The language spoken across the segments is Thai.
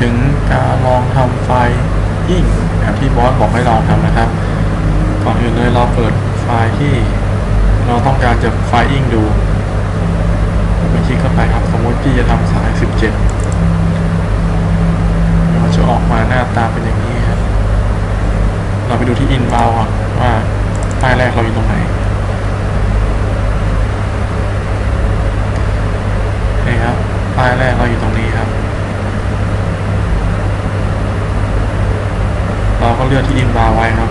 ถึงการลองทำไฟล์ยิ่งแบบที่บอสบอกให้เราทำนะครับ ก่อนอื่นเลยเราเปิดไฟล์ที่เราต้องการจะไฟล์อิงดูไปคลิกเข้าไปครับสมมติพี่จะทำสาย 17มันจะออกมาหน้าตาเป็นอย่างนี้ครับเราไปดูที่ inbound ก่อนว่าป้ายแรกเราอยู่ตรงไหนนี่ครับป้ายแรกเราอยู่ตรงนี้ครับ เลือกที่ inbound ไว้ครับ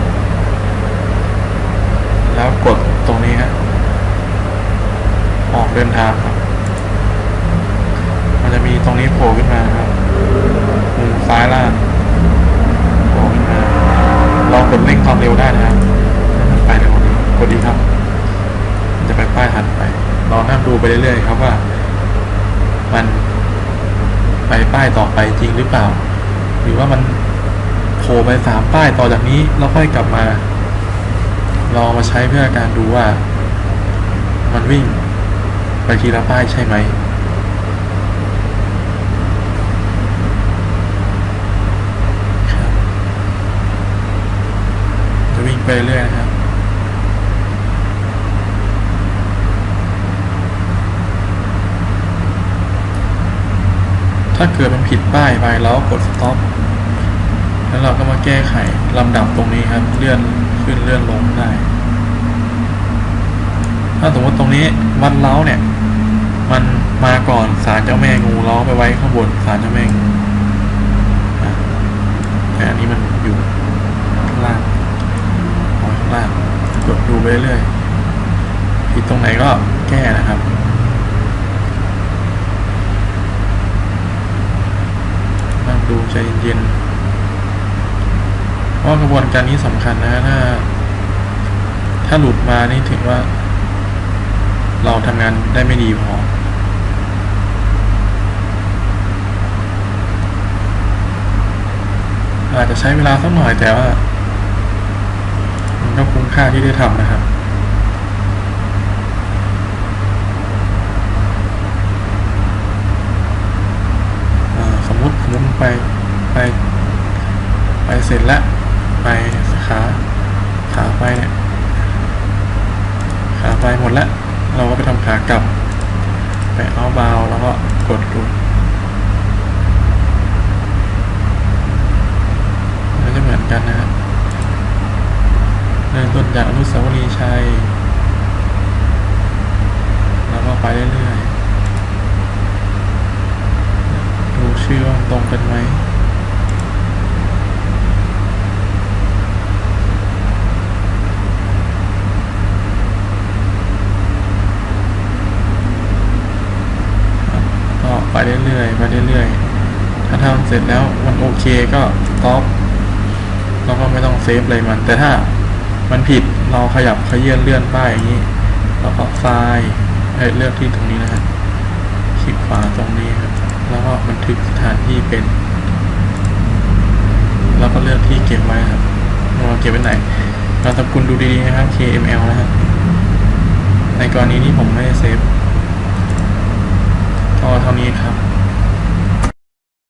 แล้วกดตรงนี้ฮะออกเดินทางครับ มันจะมีตรงนี้โผล่ขึ้นมาครับมุมซ้ายล่างโผล่ขึ้นมาลองกดเร่งความเร็วได้นะครับให้มันไปเร็วกว่านี้กดดีครับมันจะไปป้ายถัดไปลองนั่งดูไปเรื่อยๆครับว่า มันไปป้ายต่อไปจริงหรือเปล่า หรือว่ามัน ผล่ไปสามป้ายต่อจากนี้แล้วค่อยกลับมา ลองมาใช้เพื่อการดูว่า มันวิ่งไปทีละป้ายใช่ไหมครับจะวิ่งไปเรื่อยนะครับถ้าเกิดมันผิดป้ายไปเราก็กด stop แล้วเราก็มาแก้ไขลำดับตรงนี้ครับ เลื่อนขึ้นเลื่อนลงได้ ถ้าสมมติตรงนี้วัดเล้าเนี่ย มันมาก่อนสารเจ้าแม่งูเราไปไว้ข้างบนสารเจ้าแม่งูแต่อันนี้มันอยู่ข้างล่างอาไว้ข้างล่างกดดูไปเรื่อยๆผิดตรงไหนก็แก้นะครับนั่งดูใจเย็นๆ ว่ากระบวนการนี้สำคัญนะถ้า ถ้าหลุดมานี่ถือว่า เราทำงานได้ไม่ดีพออาจจะใช้เวลาสักหน่อยแต่ว่า มันก็คุ้มค่าที่ได้ทำนะครับ สมมติสมมติไปไป ไปเสร็จแล้ว ไปขาขาไปเนี่ยขาไปหมดแล้ว เราก็ไปทำขากลับ ไปเอาบาแล้วก็กดดูมันจะเหมือนกันนะครับเริ่มต้นจากอนุสาวรีย์ชัย แล้วก็ไปเรื่อยๆ ดูชื่อตรงกันไหม ก็ไป เรื่อยๆไปเรื่อยๆถ้าทำเสร็จแล้วมันโอเคก็สต็อปเราก็ไม่ต้องเซฟอะไรมัน แต่ถ้ามันผิดเราขยับขยื่นเลื่อนป้ายอย่างนี้เราก็ไฟล์ให้เลือกที่ตรงนี้นะฮะคลิกขวาตรงนี้ครับแล้วก็บันทึกสถานที่เป็น แล้วก็เลือกที่เก็บไว้ครับเราเก็บไว้ไหนเราตะกุลดูดีๆนะครับ KML นะฮะในกรณีนี้ผมไม่ได้เซฟ เท่านี้ครับ